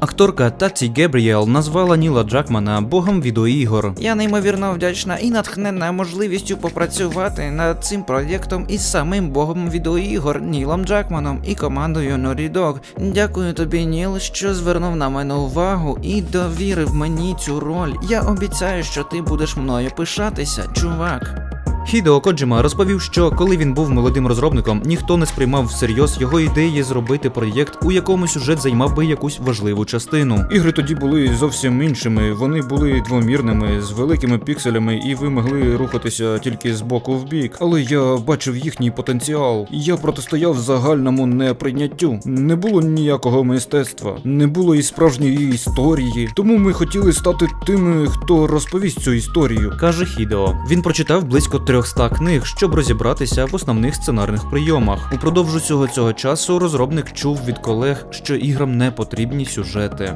Акторка Таці Гебріел назвала Ніла Джакмана богом відеоігор. Я неймовірно вдячна і натхнена можливістю попрацювати над цим проєктом із самим богом відеоігор Нілом Джакманом і командою Naughty Dog. Дякую тобі, Ніл, що звернув на мене увагу і довірив мені цю роль. Я обіцяю, що ти будеш мною пишатися, чувак. Хідео Коджима розповів, що коли він був молодим розробником, ніхто не сприймав всерйоз його ідеї зробити проєкт, у якому сюжет займав би якусь важливу частину. Ігри тоді були зовсім іншими. Вони були двомірними, з великими пікселями, і ви могли рухатися тільки з боку в бік. Але я бачив їхній потенціал. Я протистояв загальному неприйняттю. Не було ніякого мистецтва, не було і справжньої історії. Тому ми хотіли стати тими, хто розповість цю історію. Каже Хідео. Він прочитав близько 300 книг, щоб розібратися в основних сценарних прийомах. Упродовж усього цього часу розробник чув від колег, що іграм не потрібні сюжети.